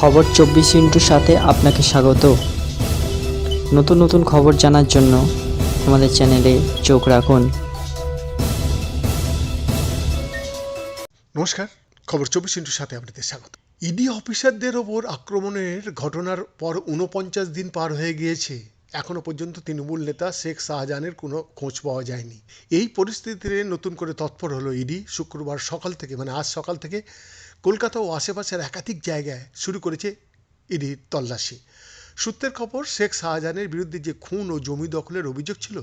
খবর চব্বিশ ইন্টুর সাথে আপনাকে স্বাগত। নতুন নতুন খবর জানার জন্য আমাদের চ্যানেলে চোখ রাখুন। নমস্কার, খবর চব্বিশ ইন্টুর সাথে আপনাদের স্বাগত। ইডি অফিসারদের ওপর আক্রমণের ঘটনার পর উনপঞ্চাশ দিন পার হয়ে গিয়েছে। এখনও পর্যন্ত তৃণমূল নেতা শেখ শাহজাহানের কোনো খোঁজ পাওয়া যায়নি। এই পরিস্থিতিতে নতুন করে তৎপর হলো ইডি। শুক্রবার সকাল থেকে মানে আজ সকাল থেকে কলকাতা ও আশেপাশের একাধিক জায়গায় শুরু করেছে ইডির তল্লাশি। সূত্রের খবর, শেখ শাহজাহানের বিরুদ্ধে যে খুন ও জমি দখলের অভিযোগ ছিল,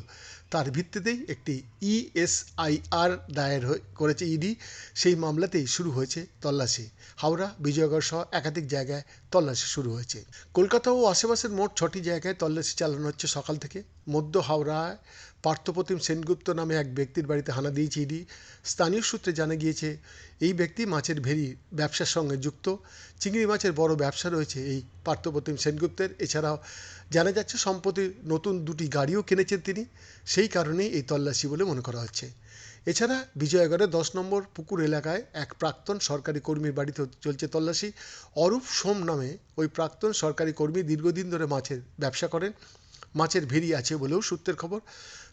তার ভিত্তিতেই একটি ইএসআইআর দায়ের হয়ে- করেছে ইডি সেই মামলাতেই শুরু হয়েছে তল্লাশি। হাওড়া, বিজয়গড় সহ একাধিক জায়গায় তল্লাশি শুরু হয়েছে। কলকাতা ও আশেপাশের মোট ছটি জায়গায় তল্লাশি চালানো হচ্ছে সকাল থেকে। মধ্য হাওড়ায় পার্থপ্রতিম সেনগুপ্ত নামে এক ব্যক্তির বাড়িতে হানা দিয়েছে ইডি। স্থানীয় সূত্রে জানা গিয়েছে, এই ব্যক্তি মাছের ভেরি ব্যবসার সঙ্গে যুক্ত। চিংড়ি মাছের বড় ব্যবসা রয়েছে এই পার্থপ্রতিম সেনগুপ্তের। এছাড়াও জানা যাচ্ছে, সম্প্রতি নতুন দুটি গাড়িও কিনেছেন তিনি। সেই কারণেই এই তল্লাশি বলে মনে করা হচ্ছে। এছাড়া বিজয়গড়ের দশ নম্বর পুকুর এলাকায় এক প্রাক্তন সরকারি কর্মীর বাড়িতে চলছে তল্লাশি। অরূপ সোম নামে ওই প্রাক্তন সরকারি কর্মী দীর্ঘদিন ধরে মাছের ব্যবসা করেন। মাছের ভেরি আছে বলেও সূত্রের খবর।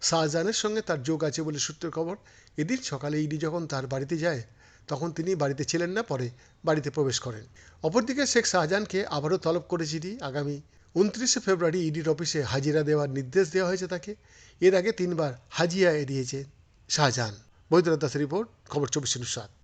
শাহজাহানের সঙ্গে তার যোগ আছে বলে সূত্রের খবর। এদিন সকালে ইডি যখন তার বাড়িতে যায়, তখন তিনি বাড়িতে ছিলেন না, পরে বাড়িতে প্রবেশ করেন। অপরদিকে শেখ শাহজাহানকে আবারও তলব করেছে ইডি। আগামী উনত্রিশে ফেব্রুয়ারি ইডির অফিসে হাজিরা দেওয়ার নির্দেশ দেওয়া হয়েছে তাকে। এর আগে তিনবার হাজিরা এড়িয়েছে শাহজাহান। বৈদ্যনাথ দাসের রিপোর্ট, খবর চব্বিশ সাত।